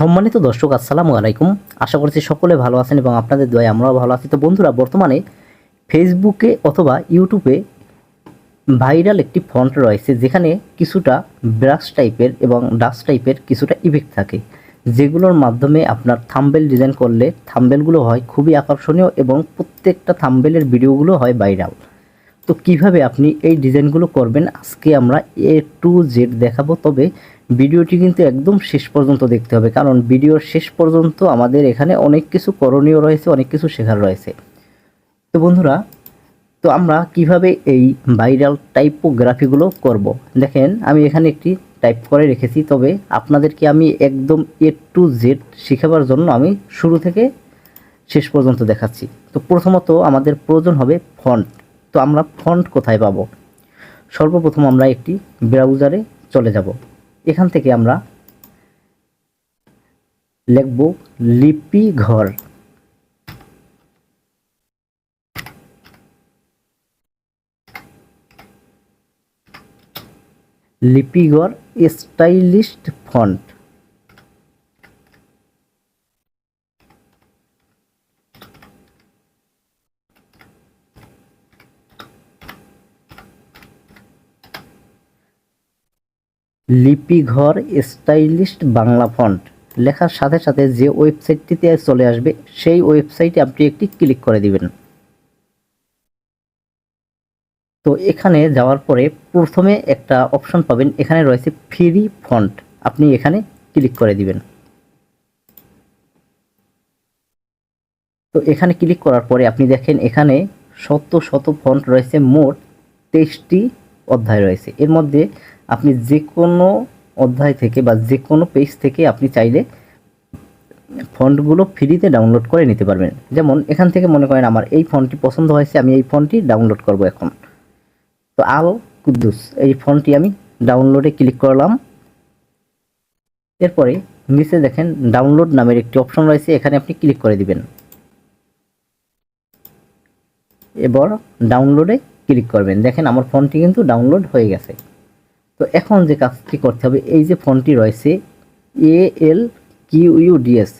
সম্মানিত দর্শক, আসসালামু আলাইকুম। আশা করছি সকলে ভালো আছেন এবং আপনাদের দোয়ায় আমরাও ভালো আছি। তো বন্ধুরা, বর্তমানে ফেসবুকে অথবা ইউটিউবে ভাইরাল একটি ফন্ট রয়েছে, যেখানে কিছুটা ব্রাশ টাইপের এবং ডাস্ট টাইপের কিছুটা ইফেক্ট থাকে, যেগুলোর মাধ্যমে আপনার থাম্বেল ডিজাইন করলে থাম্বেলগুলো হয় খুবই আকর্ষণীয় এবং প্রত্যেকটা থাম্বেলের ভিডিওগুলো হয় ভাইরাল তো কীভাবে আপনি এই ডিজাইনগুলো করবেন, আজকে আমরা এ টু জেড দেখাবো, তবে ভিডিওটি কিন্তু একদম শেষ পর্যন্ত দেখতে হবে, কারণ ভিডিওর শেষ পর্যন্ত আমাদের এখানে অনেক কিছু করণীয় রয়েছে, অনেক কিছু শেখার রয়েছে। তো বন্ধুরা, তো আমরা কীভাবে এই ভাইরাল টাইপোগ্রাফিগুলো করব? দেখেন, আমি এখানে একটি টাইপ করে রেখেছি, তবে আপনাদেরকে আমি একদম এ টু জেড শেখাবার জন্য আমি শুরু থেকে শেষ পর্যন্ত দেখাচ্ছি। তো প্রথমত আমাদের প্রয়োজন হবে ফন্ট তো আমরা ফন্ট কোথায় পাবো? সর্বপ্রথম আমরা একটি ব্রাউজারে চলে যাব। এখান থেকে আমরা লিখব Lipi Ghar. Lipighar stylist font. Lipighar stylist Bangla font. লেখার সাথে সাথে যে ওয়েবসাইটটিতে চলে আসবে, সেই ওয়েবসাইটে আপনি একটি ক্লিক করে দিবেন। তো এখানে যাওয়ার পরে প্রথমে একটা অপশন পাবেন, এখানে রয়েছে ফ্রি ফন্ট। আপনি এখানে ক্লিক করে দিবেন। তো এখানে ক্লিক করার পরে আপনি দেখেন এখানে শত শত ফন্ট রয়েছে, মোট তেইশটি অধ্যায় রয়েছে। এর মধ্যে আপনি যে কোনো অধ্যায় থেকে বা যে কোনো পেজ থেকে আপনি চাইলে ফন্টগুলো ফ্রিতে ডাউনলোড করে নিতে পারবেন। যেমন এখান থেকে মনে করেন আমার এই ফন্টটি পছন্দ হয়েছে, আমি এই ফন্টটি ডাউনলোড করব এখন। তো আল কুদ্দুস, এই ফন্টটি আমি ডাউনলোডে ক্লিক করলাম। এরপরে নিচে দেখেন ডাউনলোড নামের একটি অপশন রয়েছে, এখানে আপনি ক্লিক করে দিবেন। এবার ডাউনলোডে ক্লিক করবেন। দেখেন আমার ফোনটি কিন্তু ডাউনলোড হয়ে গেছে। তো এখন যে কাজটি করতে হবে, এই যে ফোনটি রয়েছে, A L Q U DS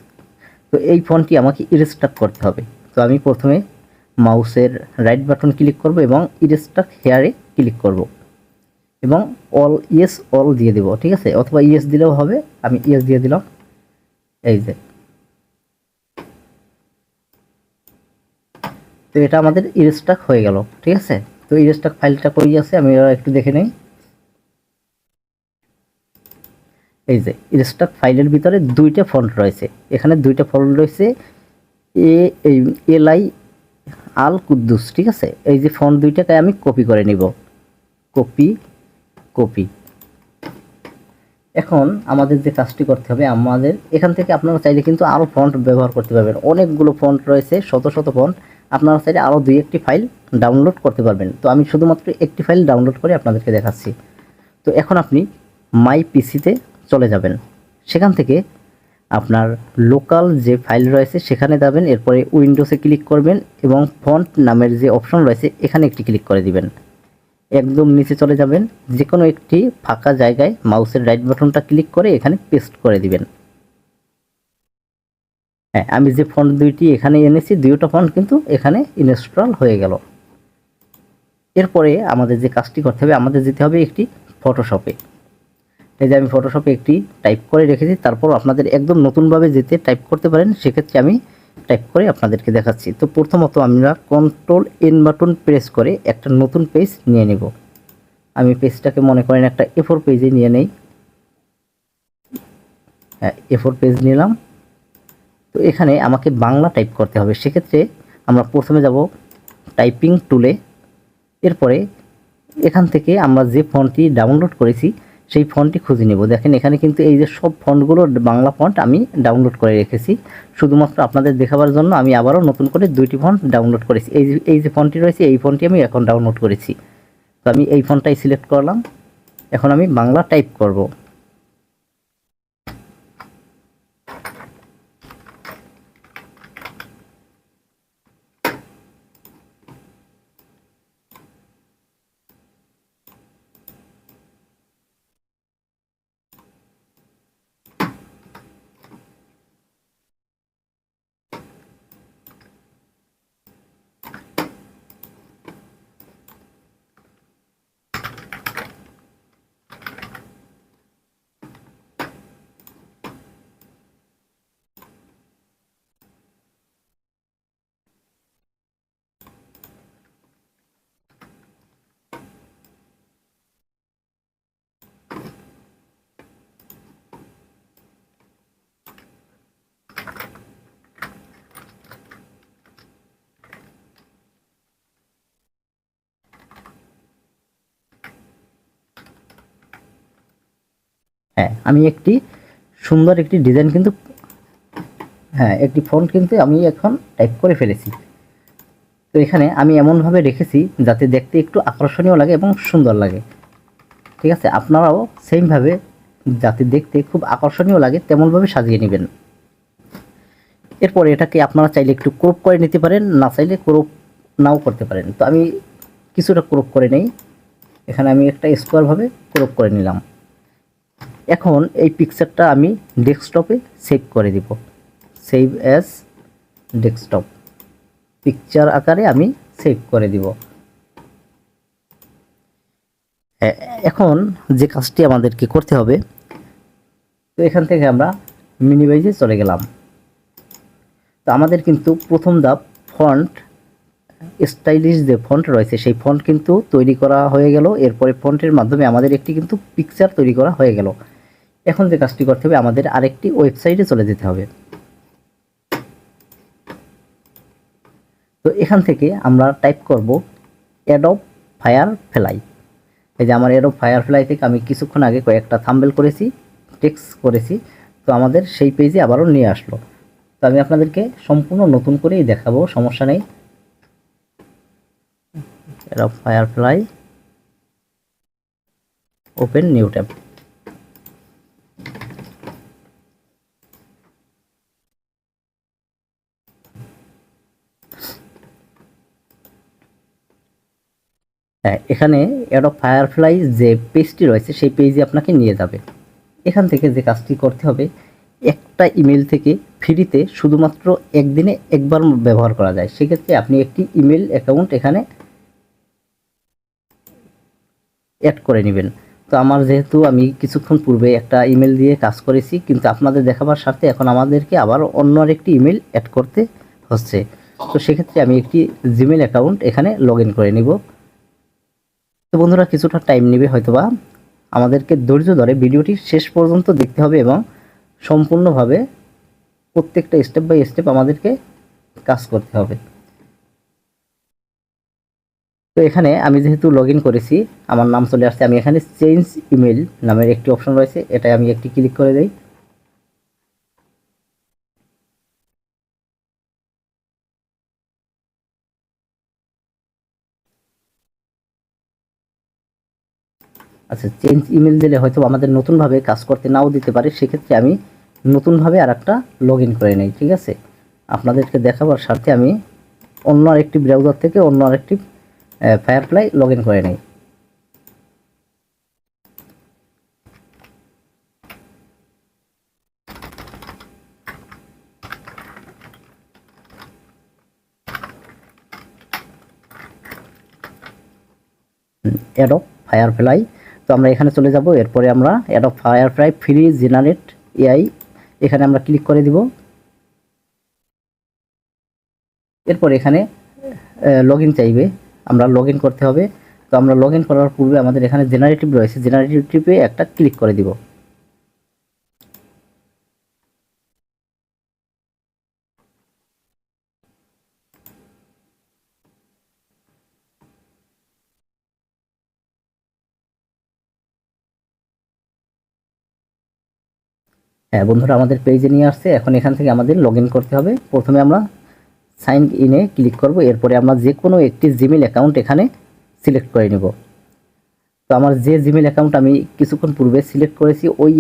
তো এই ফোনটি আমাকে ইরেস্টার্ট করতে হবে। তো আমি প্রথমে মাউসের রাইট বাটন ক্লিক করব এবং ইরেস্টার হেয়ারে ক্লিক করব এবং অল ইয়েস, অল দিয়ে দেব, ঠিক আছে? অথবা ইয়েস দিলেও হবে, আমি ইয়েস দিয়ে দিলাম। এই যে। তো এটা আমাদের ইরেস্টাক হয়ে গেল, ঠিক আছে? তো ইরেস্টাক ফাইলটা কই আছে আমি একটু দেখে নেই। এই যে ইরেস্টাক ফাইলের ভিতরে দুইটা ফন্ট রয়েছে। এখানে দুইটা ফন্ট রয়েছে, এ এল আই, আল কুদ্দুস, ঠিক আছে? এই যে ফন্ট দুইটাকে আমি কপি করে নিব। Copy copy. এখন আমাদের যে কাজটি করতে হবে, আমাদের এখান থেকে আপনারা চাইলে কিন্তু আরও ফন্ট ব্যবহার করতে পারবেন। অনেকগুলো ফন্ট রয়েছে, শত শত ফন্ট আপনারা চাইলে আরও দুই একটি ফাইল ডাউনলোড করতে পারবেন। তো আমি শুধুমাত্র একটি ফাইল ডাউনলোড করে আপনাদেরকে দেখাচ্ছি। তো এখন আপনি মাই পিসিতে চলে যাবেন। সেখান থেকে আপনার লোকাল যে ফাইল রয়েছে সেখানে যাবেন, এরপরে উইন্ডোসে ক্লিক করবেন এবং ফন্ট নামের যে অপশন রয়েছে এখানে একটি ক্লিক করে দিবেন। একদম নিচে চলে যাবেন যে কোনো একটি ফাঁকা জায়গায় মাউসের রাইট বাটনটা ক্লিক করে এখানে পেস্ট করে দিবেন। হ্যাঁ আমি যে ফন্ট দুইটি এখানে এনেছি, দুইটা ফন্ট কিন্তু এখানে ইনস্টল হয়ে গেল। এরপরে আমাদের যে কাজটি করতে হবে, আমাদের যেতে হবে একটি ফটোশপে এই যে আমি ফটোশপে একটি টাইপ করে রেখেছি, তারপর আপনাদের একদম নতুনভাবে যেতে টাইপ করতে পারেন, সেক্ষেত্রে আমি টাইপ করে আপনাদেরকে দেখাচ্ছি। তো প্রথমত আমরা কন্ট্রোল এন বাটন প্রেস করে একটা নতুন পেজ নিয়ে নেব। আমি পেজটাকে মনে করেন একটা এ ফোর পেজে নিয়ে নেই। হ্যাঁ এ ফোর পেজ নিলাম। তো এখানে আমাকে বাংলা টাইপ করতে হবে। সেক্ষেত্রে আমরা প্রথমে যাব টাইপিং টুলে এরপরে এখান থেকে আমরা যে ফন্টটি ডাউনলোড করেছি, সেই ফন্টটি খুঁজে নেব। দেখেন এখানে কিন্তু এই যে সব ফন্টগুলো বাংলা ফন্ট আমি ডাউনলোড করে রেখেছি। শুধুমাত্র আপনাদের দেখাবার জন্য আমি আবারও নতুন করে দুইটি ফন্ট ডাউনলোড করেছি। এই যে এই যে ফন্টটি রয়েছে, এই ফন্টটি আমি এখন ডাউনলোড করেছি। তো আমি এই ফন্টটাই সিলেক্ট করলাম। এখন আমি বাংলা টাইপ করব। হ্যাঁ আমি একটি সুন্দর একটি ডিজাইন কিন্তু হ্যাঁ একটি ফন্ট কিন্তু আমি এখন টাইপ করে ফেলেছি। তো এখানে আমি এমনভাবে রেখেছি যাতে দেখতে একটু আকর্ষণীয় লাগে এবং সুন্দর লাগে। ঠিক আছে? আপনারাও সেমভাবে যাতে দেখতে খুব আকর্ষণীয় লাগে, তেমনভাবে সাজিয়ে নেবেন। এরপর এটাকে আপনারা চাইলে একটু ক্রপ করে নিতে পারেন, না চাইলে ক্রপ নাও করতে পারেন। তো আমি কিছুটা ক্রপ করে নেই। এখানে আমি একটা স্কোয়ারভাবে ক্রপ করে নিলাম। এখন এই পিকচারটা আমি ডেস্কটপে সেভ করে দিব। সেভ অ্যাজ ডেস্কটপ পিকচার আকারে আমি সেভ করে দিব। এখন যে কাজটি আমাদেরকে করতে হবে, তো এখান থেকে আমরা মিনিমাইজে চলে গেলাম। তো আমাদের কিন্তু প্রথম ধাপ ফন্ট স্টাইলিশ যে ফন্ট রয়েছে, সেই ফন্ট কিন্তু তৈরি করা হয়ে গেল। এরপরে ফন্টের মাধ্যমে আমাদের একটি কিন্তু পিকচার তৈরি করা হয়ে গেল। এখন যে কাজটি করতে হবে, আমাদের আরেকটি ওয়েবসাইটে চলে যেতে হবে। তো এখান থেকে আমরা টাইপ করব অ্যাডব ফায়ার ফ্লাই এই যে আমার অ্যাডব ফায়ার ফ্লাই থেকে আমি কিছুক্ষণ আগে কয়েকটা থাম্বেল করেছি টেক্স করেছি। তো আমাদের সেই পেজে আবারও নিয়ে আসলো। তো আমি আপনাদেরকে সম্পূর্ণ নতুন করেই দেখাবো, সমস্যা নেই। Fire fly open new tab হ্যাঁ এখানে অ্যাডব ফায়ারফ্লাই যে পেজটি রয়েছে, সেই পেজে আপনাকে নিয়ে যাবে। এখান থেকে যে কাজটি করতে হবে, একটা ইমেল থেকে ফ্রিতে শুধুমাত্র একদিনে একবার ব্যবহার করা যায়। সেক্ষেত্রে আপনি একটি ইমেল অ্যাকাউন্ট এখানে অ্যাড করে নেবেন। তো আমার যেহেতু আমি কিছুক্ষণ পূর্বে একটা ইমেল দিয়ে কাজ করেছি, কিন্তু আপনাদের দেখাবার স্বার্থে এখন আমাদেরকে আবার অন্য আরেকটি ইমেল অ্যাড করতে হচ্ছে। তো সেক্ষেত্রে আমি একটি জিমেল অ্যাকাউন্ট এখানে লগ করে নিব। তো বন্ধুরা, কিছুটা টাইম নেবে হয়তোবা। আমাদেরকে ধৈর্য ধরে ভিডিওটি শেষ পর্যন্ত দেখতে হবে এবং সম্পূর্ণভাবে প্রত্যেকটা স্টেপ বাই স্টেপ আমাদেরকে কাজ করতে হবে। তো এখানে আমি যেহেতু লগ করেছি, আমার নাম চলে আসছে, আমি এখানে চেঞ্জ ইমেল নামের একটি অপশন রয়েছে এটাই আমি একটি ক্লিক করে দেই। আচ্ছা চেঞ্জ ইমেল দিলে হয়তো আমাদের নতুনভাবে কাজ করতে নাও দিতে পারে, সেক্ষেত্রে আমি নতুনভাবে আর একটা লগ করে নেই, ঠিক আছে? আপনাদেরকে দেখাবার স্বার্থে আমি অন্য আরেকটি ব্রাউজার থেকে অন্য আরেকটি ফায়ারফ্লাই লগ ইন করে নেই। অ্যাডব ফায়ারফ্লাই তো আমরা এখানে চলে যাব। এরপরে আমরা Adobe Firefly free generate AI এখানে আমরা ক্লিক করে দিব। এরপর এখানে লগ চাইবে। আমরা লগ করতে হবে। তো আমরা লগ করার পূর্বে আমাদের এখানে জেনারেটিভ রয়েছে। জেনারেটিভে একটা ক্লিক করে দিব। হ্যাঁ বন্ধুরা আমাদের পেজে নিয়ে আসছে। এখন এখান থেকে আমাদের লগ করতে হবে। প্রথমে আমরা সাইন ইনে ক্লিক করব, এরপরে আমরা যে কোনো একটি জিমেল অ্যাকাউন্ট এখানে সিলেক্ট করে নেব। তো আমার যে জিমেল অ্যাকাউন্ট আমি কিছুক্ষণ পূর্বে সিলেক্ট করেছি, ওই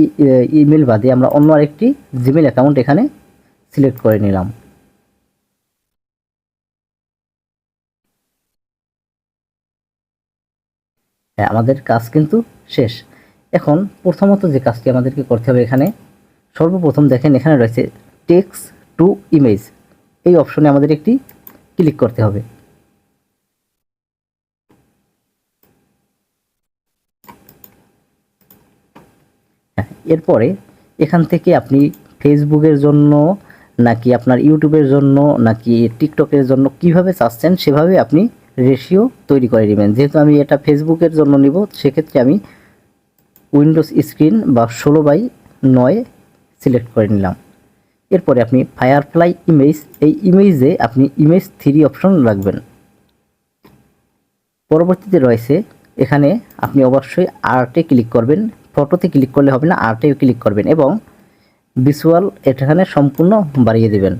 ইমেল বাদে আমরা অন্য আরেকটি জিমেল অ্যাকাউন্ট এখানে সিলেক্ট করে নিলাম। হ্যাঁ আমাদের কাজ কিন্তু শেষ। এখন প্রথমত যে কাজটি আমাদেরকে করতে হবে এখানে, সর্বপ্রথম দেখেন এখানে রয়েছে টেক্স টু ইমেজ এই অপশনে আমাদের একটি ক্লিক করতে হবে। হ্যাঁ, এরপরে এখান থেকে আপনি ফেসবুকের জন্য নাকি আপনার ইউটিউবের জন্য নাকি টিকটকের জন্য কীভাবে চাচ্ছেন সেভাবে আপনি রেশিও তৈরি করে নেবেন। যেহেতু আমি এটা ফেসবুকের জন্য নিব সেক্ষেত্রে আমি উইন্ডোজ স্ক্রিন বা ষোলো বাই নয় সিলেক্ট করে নিলাম। এরপরে আপনি ফায়ারফ্লাই ইমেজ এই ইমেজে আপনি ইমেজ থ্রি অপশন রাখবেন। পরবর্তীতে রয়েছে, এখানে আপনি অবশ্যই আর্টে ক্লিক করবেন ফটোতে ক্লিক করলে হবে না আর্টে ক্লিক করবেন এবং ভিজুয়াল এখানে সম্পূর্ণ বাড়িয়ে দেবেন।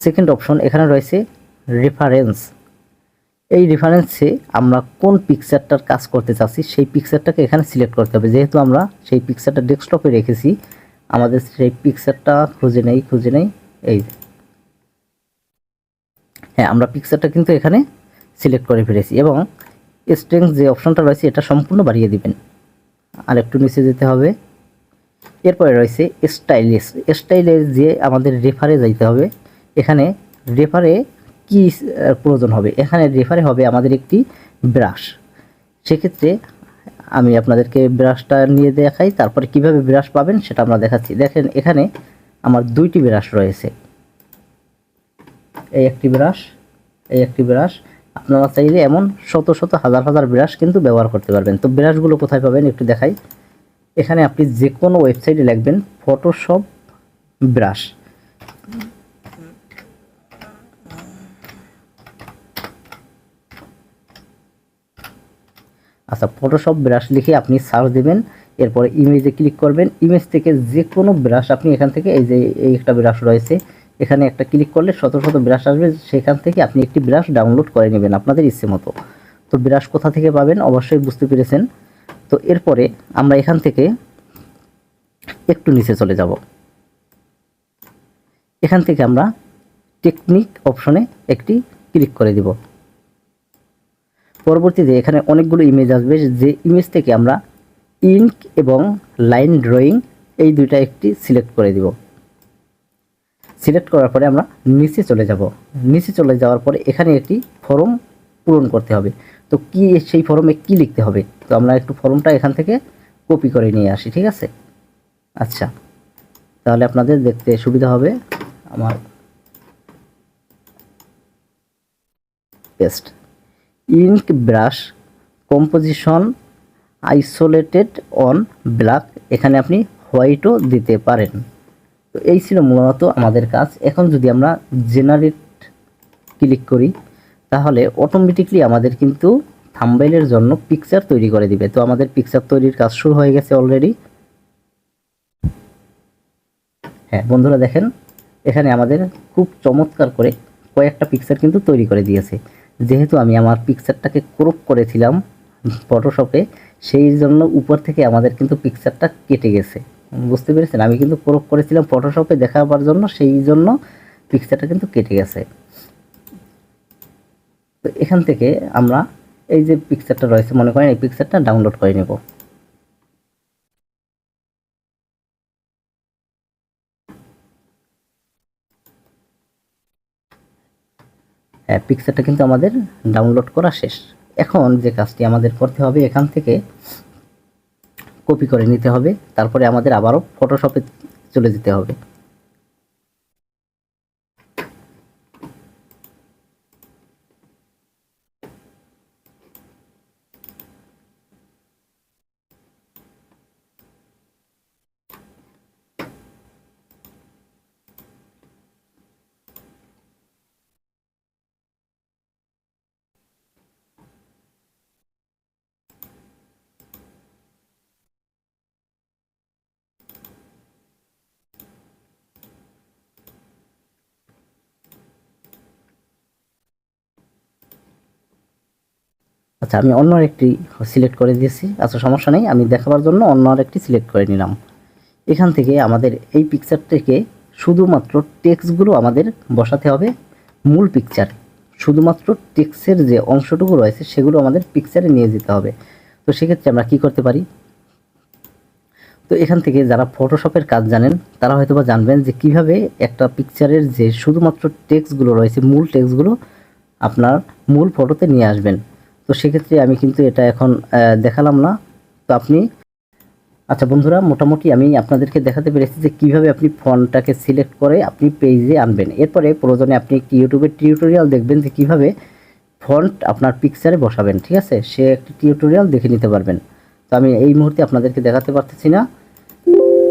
সেকেন্ড অপশন এখানে রয়েছে রেফারেন্স এই রেফারেন্সে আমরা কোন পিকচারটার কাজ করতে চাচ্ছি, সেই পিকচারটাকে এখানে সিলেক্ট করতে হবে। যেহেতু আমরা সেই পিকচারটা ডেস্কটপে রেখেছি, আমাদের সেই পিকচারটা খুঁজে নেই খুঁজে নেই। এই হ্যাঁ আমরা পিকচারটা কিন্তু এখানে সিলেক্ট করে ফেলেছি এবং স্ট্রেংথ যে অপশনটা রয়েছে, এটা সম্পূর্ণ বাড়িয়ে দিবেন। আর একটু নিচে যেতে হবে। এরপরে রয়েছে স্টাইলিশ স্টাইলে যে আমাদের রেফারে যাইতে হবে, এখানে রেফারে কি প্রয়োজন হবে? এখানে রেফারে হবে আমাদের একটি ব্রাশ সেক্ষেত্রে আমি আপনাদেরকে ব্রাশটা নিয়ে দেখাই, তারপরে কীভাবে ব্রাশ পাবেন সেটা আমরা দেখাচ্ছি। দেখেন, এখানে আমার দুইটি ব্রাশ রয়েছে। এই একটি ব্রাশ এই একটি ব্রাশ আপনারা চাইলে এমন শত শত হাজার হাজার ব্রাশ কিন্তু ব্যবহার করতে পারবেন। তো ব্রাশগুলো কোথায় পাবেন একটু দেখাই। এখানে আপনি যে কোনো ওয়েবসাইটে লিখবেন ফটোশপ ব্রাশ আচ্ছা ফটোশপ ব্রাশ লিখে আপনি সার্চ দেবেন, এরপরে ইমেজে ক্লিক করবেন। ইমেজ থেকে যে কোনো ব্রাশ আপনি এখান থেকে, এই যে এই একটা ব্রাশ রয়েছে, এখানে একটা ক্লিক করলে শত শত ব্রাশ আসবে, সেখান থেকে আপনি একটি ব্রাশ ডাউনলোড করে নেবেন আপনাদের ইচ্ছে মতো। তো ব্রাশ কোথা থেকে পাবেন? অবশ্যই বুঝতে পেরেছেন। তো এরপরে আমরা এখান থেকে একটু নিচে চলে যাব। এখান থেকে আমরা টেকনিক অপশনে একটি ক্লিক করে দিব। পরবর্তীতে এখানে অনেকগুলো ইমেজ আসবে যে ইমেজ থেকে আমরা ইঙ্ক এবং লাইন ড্রয়িং এই দুইটা একটি সিলেক্ট করে দিব। সিলেক্ট করার পরে আমরা নিচে চলে যাব। নিচে চলে যাওয়ার পরে এখানে একটি ফর্ম পূরণ করতে হবে। তো কি সেই ফর্মে কি লিখতে হবে? তো আমরা একটু ফর্মটা এখান থেকে কপি করে নিয়ে আসি, ঠিক আছে? আচ্ছা তাহলে আপনাদের দেখতে সুবিধা হবে আমার paste ink brush composition isolated on black. এখানে আপনি হোয়াইটও দিতে পারেন। তো এই ছিল মূলত আমাদের কাজ। এখন যদি আমরা জেনারেট ক্লিক করি, তাহলে অটোমেটিকলি আমাদের কিন্তু থাম্বেলের জন্য পিকচার তৈরি করে দিবে। তো আমাদের পিকচার তৈরির কাজ শুরু হয়ে গেছে অলরেডি হ্যাঁ বন্ধুরা দেখেন, এখানে আমাদের খুব চমৎকার করে কয়েকটা পিকচার কিন্তু তৈরি করে দিয়েছে। যেহেতু আমি আমার পিকচারটাকে ক্রপ করেছিলাম ফটোশপে সেই জন্য উপর থেকে আমাদের কিন্তু পিকচারটা কেটে গেছে। বুঝতে পেরেছেন? আমি কিন্তু ক্রপ করেছিলাম ফটোশপে দেখাবার জন্য, সেই জন্য পিকচারটা কিন্তু কেটে গেছে। তো এখান থেকে আমরা এই যে পিকচারটা রয়েছে, মনে করেন এই পিকচারটা ডাউনলোড করে নেব। পিকচারটা কিন্তু আমাদের ডাউনলোড করা শেষ। এখন যে কাজটি আমাদের করতে হবে, এখান থেকে কপি করে নিতে হবে, তারপরে আমাদের আবারও ফটোশপে চলে যেতে হবে। আচ্ছা আমি অন্য একটি সিলেক্ট করে দিয়েছি। আচ্ছা সমস্যা নেই, আমি দেখাবার জন্য অন্য আরেকটি সিলেক্ট করে নিলাম। এখান থেকে আমাদের এই পিকচার থেকে শুধুমাত্র টেক্সটগুলো আমাদের বসাতে হবে মূল পিকচার শুধুমাত্র টেক্সের যে অংশটুকু রয়েছে, সেগুলো আমাদের পিকচারে নিয়ে যেতে হবে। তো সেক্ষেত্রে আমরা কি করতে পারি? তো এখান থেকে যারা ফটোশপের কাজ জানেন, তারা হয়তো বা জানবেন যে কীভাবে একটা পিকচারের যে শুধুমাত্র টেক্সটগুলো রয়েছে, মূল টেক্সটগুলো আপনার মূল ফটোতে নিয়ে আসবেন। তো সেক্ষেত্রে আমি কিন্তু এটা এখন দেখালাম না। তো আপনি আচ্ছা বন্ধুরা, মোটামুটি আমি আপনাদেরকে দেখাতে পেরেছি যে কীভাবে আপনি ফোনটাকে সিলেক্ট করে আপনি পেজে আনবেন। এরপরে প্রয়োজনে আপনি একটি ইউটিউবের টিউটোরিয়াল দেখবেন যে কীভাবে ফন্ট আপনার পিকচারে বসাবেন, ঠিক আছে? সে একটি টিউটোরিয়াল দেখে নিতে পারবেন। তো আমি এই মুহূর্তে আপনাদেরকে দেখাতে পারতেছি না।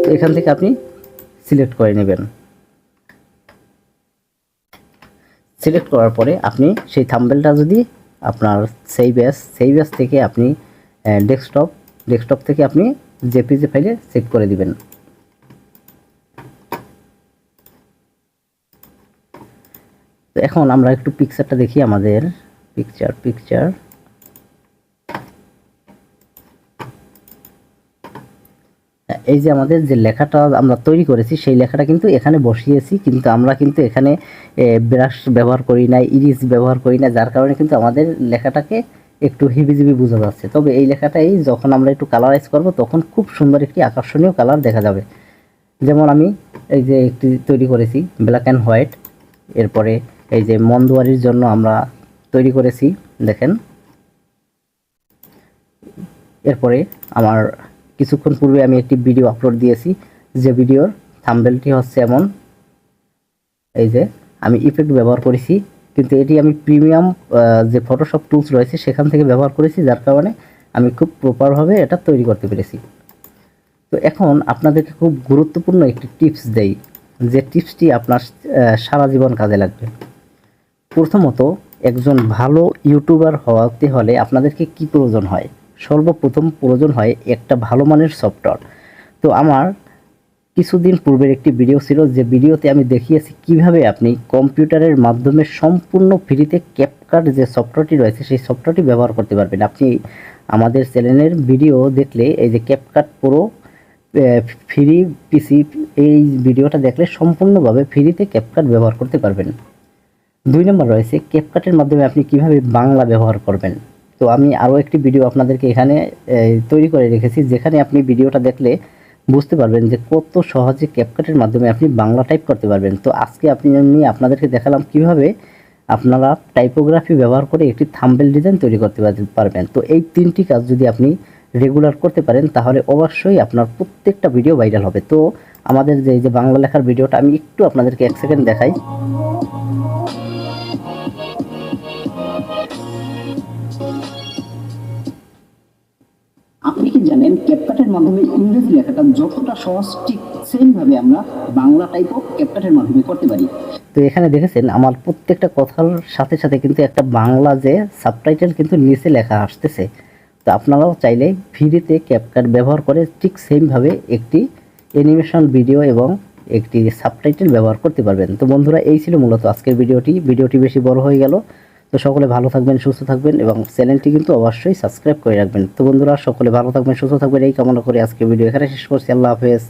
তো এখান থেকে আপনি সিলেক্ট করে নেবেন। সিলেক্ট করার পরে আপনি সেই থাম্বেলটা যদি আপনার সেই ব্যাস সেই ব্যাস থেকে আপনি ডেস্কটপ ডেস্কটপ থেকে আপনি জেপিজি ফাইলে সেভ করে দিবেন। এখন আমরা একটু পিকচারটা দেখি আমাদের। পিকচার পিকচার এই যে আমাদের যে লেখাটা আমরা তৈরি করেছি, সেই লেখাটা কিন্তু এখানে বসিয়েছি, কিন্তু আমরা কিন্তু এখানে ব্রাশ ব্যবহার করি না ইরিস ব্যবহার করি না যার কারণে কিন্তু আমাদের লেখাটাকে একটু হিবিজিবি বোঝা যাচ্ছে। তবে এই লেখাটাই যখন আমরা একটু কালারাইজ করব, তখন খুব সুন্দর একটি আকর্ষণীয় কালার দেখা যাবে। যেমন আমি এই যে একটি তৈরি করেছি ব্ল্যাক অ্যান্ড হোয়াইট এরপরে এই যে মন্দুয়ারির জন্য আমরা তৈরি করেছি, দেখেন। এরপরে আমার কিছুক্ষণ পূর্বে আমি একটি ভিডিও আপলোড দিয়েছি। যে ভিডিওর থাম্বেলটি হচ্ছে এমন। এই যে, আমি ইফেক্ট ব্যবহার করেছি, কিন্তু এটি আমি প্রিমিয়াম যে ফটোশপ টুলস রয়েছে, সেখান থেকে ব্যবহার করেছি, যার কারণে আমি খুব প্রপারভাবে এটা তৈরি করতে পেরেছি। তো এখন আপনাদেরকে খুব গুরুত্বপূর্ণ একটি টিপস দেই, যে টিপসটি আপনার সারা জীবন কাজে লাগবে। প্রথমত, একজন ভালো ইউটিউবার হওয়াতে হলে আপনাদেরকে কি প্রয়োজন হয়? সর্বপ্রথম প্রয়োজন হয় একটা ভালো মানের সফটওয়্যার। তো আমার কিছুদিন পূর্বের একটি ভিডিও ছিল যে ভিডিওতে আমি দেখিয়েছি কীভাবে আপনি কম্পিউটারের মাধ্যমে সম্পূর্ণ ফ্রিতে ক্যাপকাট যে সফটওয়্যারটি রয়েছে, সেই সফটওয়্যারটি ব্যবহার করতে পারবেন। আপনি আমাদের চ্যানেলের ভিডিও দেখলে এই যে ক্যাপকাট পুরো ফ্রি পিসি এই ভিডিওটা দেখলে সম্পূর্ণভাবে ফ্রিতে ক্যাপকাট ব্যবহার করতে পারবেন। দুই নম্বর রয়েছে ক্যাপকাটের মাধ্যমে আপনি কীভাবে বাংলা ব্যবহার করবেন। তো আমি আরও একটি ভিডিও আপনাদেরকে এখানে তৈরি করে রেখেছি, যেখানে আপনি ভিডিওটা দেখলে বুঝতে পারবেন যে কত সহজে ক্যাপকাটের মাধ্যমে আপনি বাংলা টাইপ করতে পারবেন। তো আজকে আপনি, আমি আপনাদেরকে দেখালাম কীভাবে আপনারা টাইপোগ্রাফি ব্যবহার করে একটি থাম্বেল ডিজাইন তৈরি করতে পারবেন। তো এই তিনটি কাজ যদি আপনি রেগুলার করতে পারেন, তাহলে অবশ্যই আপনার প্রত্যেকটা ভিডিও ভাইরাল হবে। তো আমাদের যে যে বাংলা লেখার ভিডিওটা আমি একটু আপনাদেরকে এক সেকেন্ড দেখাই। আপনি কি জানেন ক্যাপকাটের মাধ্যমে ইংরেজি লেখাটা যতটা সহজ, ঠিক সেম ভাবে আমরা বাংলা টাইপও ক্যাপকাটের মাধ্যমে করতে পারি। তো এখানে দেখেছেন, আমার প্রত্যেকটা কথার সাথে সাথে কিন্তু একটা বাংলা যে সাবটাইটেল কিন্তু নিচে লেখা আসতেছে। তো আপনারাও চাইলে ফ্রিতে ক্যাপকাট ব্যবহার করে ঠিক সেমভাবে একটি অ্যানিমেশন ভিডিও এবং একটি সাবটাইটেল ব্যবহার করতে পারবেন। তো বন্ধুরা, এই ছিল মূলত আজকের ভিডিওটি। ভিডিওটি বেশি বড় হয়ে গেল। তো সকলে ভালো থাকবেন, সুস্থ থাকবেন এবং চ্যানেলটি কিন্তু অবশ্যই সাবস্ক্রাইব করে রাখবেন। তো বন্ধুরা, সকলে ভালো থাকবেন, সুস্থ থাকবেন, এই কামনা করে আজকে ভিডিও এখানে শেষ করছি। আল্লাহ হাফেজ।